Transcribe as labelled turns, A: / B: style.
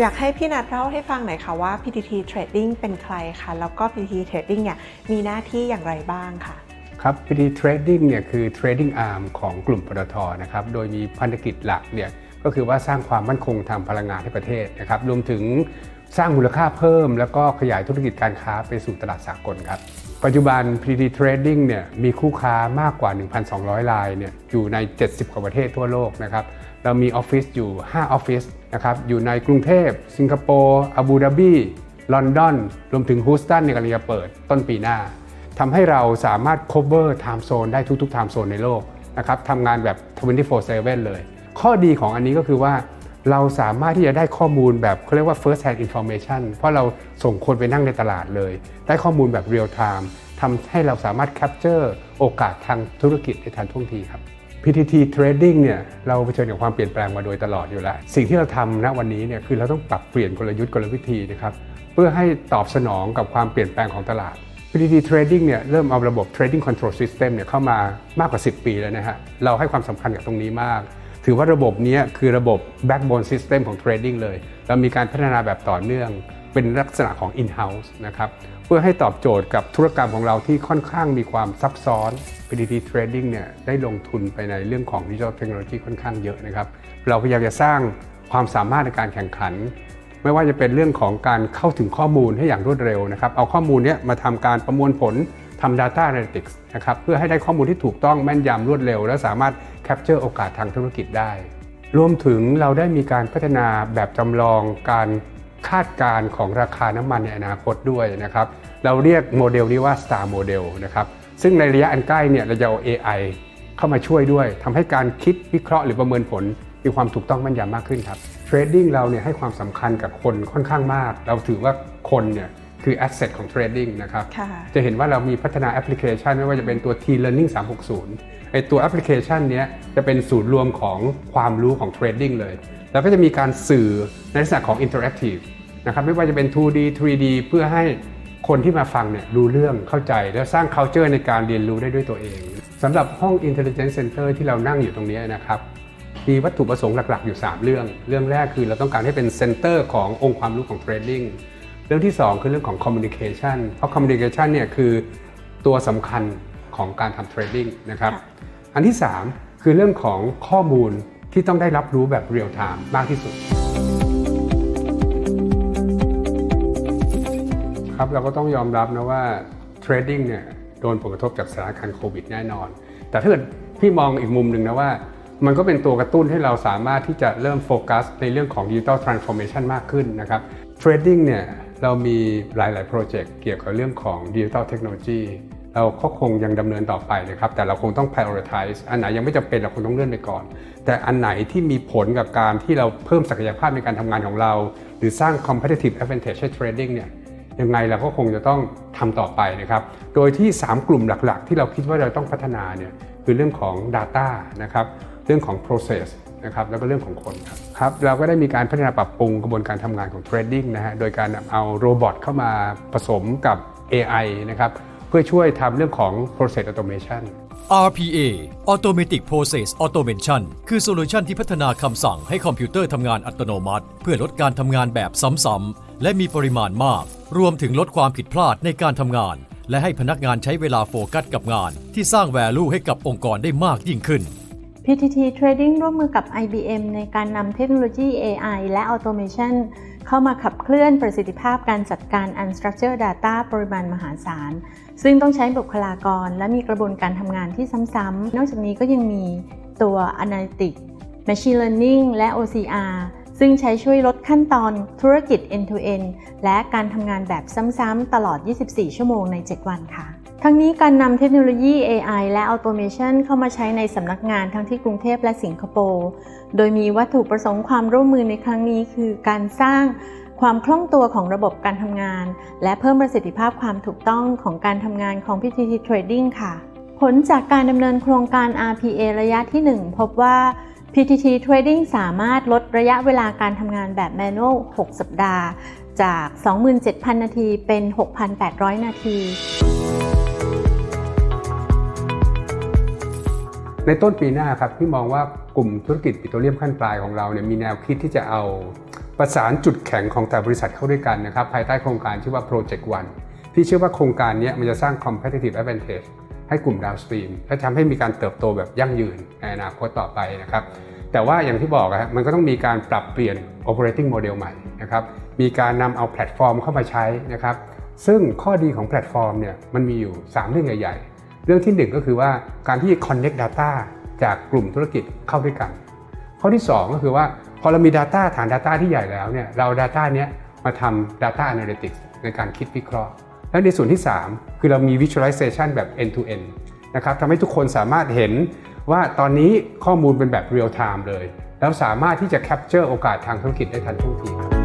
A: อยากให้พี่นัทเล่าให้ฟังหน่อยค่ะว่า PTT Trading เป็นใครคะแล้วก็ PTT Trading เนี่ยมีหน้าที่อย่างไรบ้างค่ะ
B: ครับ PT Trading เนี่ยคือ Trading Arm ของกลุ่มปตทนะครับโดยมีพันธกิจหลักเนี่ยก็คือว่าสร้างความมั่นคงทางพลังงานให้ประเทศนะครับรวมถึงสร้างมูลค่าเพิ่ม แล้วก็ขยายธุรกิจการค้าไปสู่ตลาดสากลครับ ปัจจุบัน PT Trading เนี่ยมีคู่ค้ามากกว่า 1,200 รายเนี่ยอยู่ใน 70 กว่าประเทศทั่วโลกนะครับเรามีออฟฟิศอยู่ 5 ออฟฟิศนะครับอยู่ในกรุงเทพ สิงคโปร์อาบูดาบีลอนดอน รวมถึงฮูสตันในกำลังจะเปิดต้นปีหน้าทำให้เราสามารถ cover time zone ได้ทุกๆ time zone ในโลกนะครับทำงานแบบ 24/7 เลย ข้อดีของอันนี้ก็คือว่า เราสามารถที่จะได้ข้อมูลแบบเขาเรียกว่า first hand information เพราะเราส่งคนไปนั่งในตลาดเลย ได้ข้อมูลแบบ real time ทำให้เราสามารถ capture โอกาสทางธุรกิจได้ทันท่วงทีครับ PTT Trading เนี่ยเราเผชิญกับความเปลี่ยนแปลงมาโดยตลอดอยู่แล้ว สิ่งที่เราทำณวันนี้เนี่ยคือเราต้องปรับเปลี่ยนกลยุทธ์กลวิธีนะครับเพื่อให้ตอบสนองกับความเปลี่ยนแปลงของตลาด PTT Trading เนี่ยเริ่มเอาระบบ Trading Control System เนี่ยเข้ามามากกว่า 10 ปีแล้วนะฮะเราให้ความสำคัญกับตรงนี้มาก ถือว่าระบบนี้คือระบบ backbone system ของ trading เลย เรามีการพัฒนาแบบต่อเนื่อง เป็นลักษณะของ in-house นะครับ เพื่อให้ตอบโจทย์กับธุรกรรมของเราที่ค่อนข้างมีความซับซ้อน PTT Trading เนี่ยได้ลงทุนไปในเรื่องของ Digital Technology ค่อนข้างเยอะนะครับ เราพยายามจะสร้างความสามารถในการแข่งขัน ไม่ว่าจะเป็นเรื่องของการเข้าถึงข้อมูลให้อย่างรวดเร็วนะครับ เอาข้อมูลเนี้ยมาทำการประมวลผล ทำ Data Analytics นะครับเพื่อให้ได้ข้อมูลที่ถูกต้องแม่นยำรวดเร็ว และสามารถ capture โอกาสทางธุรกิจได้ รวมถึงเราได้มีการพัฒนาแบบจำลองการคาดการณ์ของราคาน้ำมันในอนาคตด้วยนะครับ เราเรียกโมเดลนี้ว่า Star Model นะครับ ซึ่งในระยะอันใกล้เนี่ยเราจะเอา AI เข้ามาช่วยด้วยทำให้การคิดวิเคราะห์หรือประเมินผล มีความถูกต้องแม่นยำมากขึ้นครับเทรดดิ้งเราเนี่ยให้ความสำคัญกับคนค่อนข้างมาก เราถือว่าคนเนี่ย คือ asset ของเทรดดิ้งนะครับ
A: ค่ะ
B: จะเห็นว่าเรามีพัฒนาแอปพลิเคชันไม่ว่าจะเป็นตัว T Learning 360ไอตัวแอปพลิเคชันเนี้ยจะเป็นศูนย์รวมของความรู้ของเทรดดิ้งเลย แล้วก็จะมีการสื่อในลักษณะของ interactive นะครับไม่ว่าจะเป็น 2D 3D เพื่อให้คนที่มาฟังเนี่ยรู้เรื่องเข้าใจ แล้วสร้าง culture ในการเรียนรู้ได้ด้วยตัวเองสำหรับห้อง intelligence center ที่เรานั่งอยู่ตรงนี้นะครับมีวัตถุประสงค์หลัก ๆ อยู่ 3 เรื่อง เรื่องแรกคือเราต้องการให้เป็นเซ็นเตอร์ขององค์ความรู้ของเทรดดิ้ง เรื่องที่ 2 คือเรื่องของ communication เพราะ communication เนี่ยคือตัวสำคัญของการทำเทรดดิ้งนะครับ
A: ค่ะ
B: อันที่ 3 คือเรื่องของข้อมูลที่ต้องได้รับรู้แบบเรียลไทม์มากที่สุด ครับเราก็ต้องยอมรับนะว่าเทรดดิ้งเนี่ยโดนผลกระทบจากสถานการณ์โควิดแน่นอน แต่ถ้าเกิดพี่มองอีกมุมหนึ่งนะว่ามันก็เป็นตัวกระตุ้นให้เราสามารถที่จะเริ่มโฟกัสในเรื่องของดิจิ t a ลทรานส์ฟอร์เมชันมากขึ้นนะครับเทรดดิ้งเนี่ย เรามีหลาย ๆ โปรเจกต์เกี่ยวกับเรื่องของดิจิ t a ลเทคโนโลยีเราก็คงยังดำเนินต่อไปนะครับ แต่เราคงต้อง prioritize อันไหนยังไม่จำเป็นเราคงต้องเลื่อนไปก่อน แต่อันไหนที่มีผลกับการที่เราเพิ่มศักยภาพในการทำงานของเรา หรือสร้าง competitive advantage ให้ trading เนี่ยยังไงเราก็คงจะต้องทำต่อไปนะครับ โดยที่ 3 กลุ่มหลัก ๆ ที่เราคิดว่าเราต้องพัฒนาเนี่ยคือเรื่องของ Data นะครับ เรื่องของ Process นะครับแล้วก็เรื่องของคนครับครับเราก็ได้มีการพัฒนาปรับปรุงกระบวนการทำงานของ Trading นะฮะโดยการเอาโรบอทเข้ามาผสมกับ AI นะครับเพื่อช่วยทำเรื่องของ Process Automation
C: RPA Automatic Process Automation คือโซลูชันที่พัฒนาคำสั่งให้คอมพิวเตอร์ทำงานอัตโนมัติ เพื่อลดการทำงานแบบซ้ำๆและมีปริมาณมาก รวมถึงลดความผิดพลาดในการทำงาน และให้พนักงานใช้เวลาโฟกัสกับงาน ที่สร้าง value ให้กับองค์กรได้มากยิ่งขึ้น
D: PTT Trading ร่วมมือกับ IBM ในการนำเทคโนโลยี AI และ Automation เข้ามาขับเคลื่อนประสิทธิภาพการจัดการ Unstructured Data ปริมาณมหาศาล ซึ่งต้องใช้บุคลากร และมีกระบวนการทำงานที่ซ้ำๆ นอกจากนี้ก็ยังมีตัว Analytics Machine Learning และ OCR ซึ่งใช้ช่วยลดขั้นตอนธุรกิจ end-to-end และการทำงานแบบซ้ำๆตลอด 24 ชั่วโมงใน 7 วันค่ะ ทั้งนี้การนำเทคโนโลยี AI และ Automation เข้ามาใช้ในสำนักงานทั้งที่กรุงเทพและสิงคโปร์โดยมีวัตถุประสงค์ความร่วมมือในครั้งนี้คือการสร้างความคล่องตัวของระบบการทำงาน และเพิ่มประสิทธิภาพความถูกต้องของการทำงานของ PTT Trading ค่ะ ผลจากการดำเนินโครงการ RPA ระยะที่ 1 พบว่า PTT Trading สามารถลดระยะเวลาการทำงานแบบ Manual 6สัปดาห์ จาก 27,000 นาทีเป็น 6,800 นาที
B: ในต้นปีหน้าครับพี่มองว่ากลุ่มธุรกิจปิโตรเลียมขั้นปลายของเราเนี่ยมีแนวคิดที่จะเอาประสานจุดแข็งของแต่บริษัทเข้าด้วยกันนะครับภายใต้โครงการชื่อว่า Project One ที่เชื่อว่าโครงการนี้มันจะสร้าง competitive advantage ให้กลุ่ม downstream และทำให้มีการเติบโตแบบยั่งยืนในอนาคตต่อไปนะครับแต่ว่าอย่างที่บอกอะฮะมันก็ต้องมีการปรับเปลี่ยน operating model ใหม่นะครับมีการนำเอาแพลตฟอร์มเข้ามาใช้นะครับซึ่งข้อดีของแพลตฟอร์มเนี่ยมันมีอยู่ 3 เรื่องใหญ่ๆ เรื่องทีหนึ่1ก็คือว่าการที่ connect data จากกลุ่มธุรกิจเข้าด้วยกัน ข้อที่ 2 ก็คือว่าพอเรามี Data ฐาน Data ที่ใหญ่แล้วเนี่ยเรา Data เนี้ยมาทำ Data Analytics ในการคิดวิเคราะห์ และในส่วนที่ 3 คือเรามี Visualization แบบ end to end นะครับทำให้ทุกคนสามารถเห็นว่าตอนนี้ข้อมูลเป็นแบบ real time เลย แล้วสามารถที่จะ capture โอกาสทางธุรกิจได้ทันท่วงทีครับ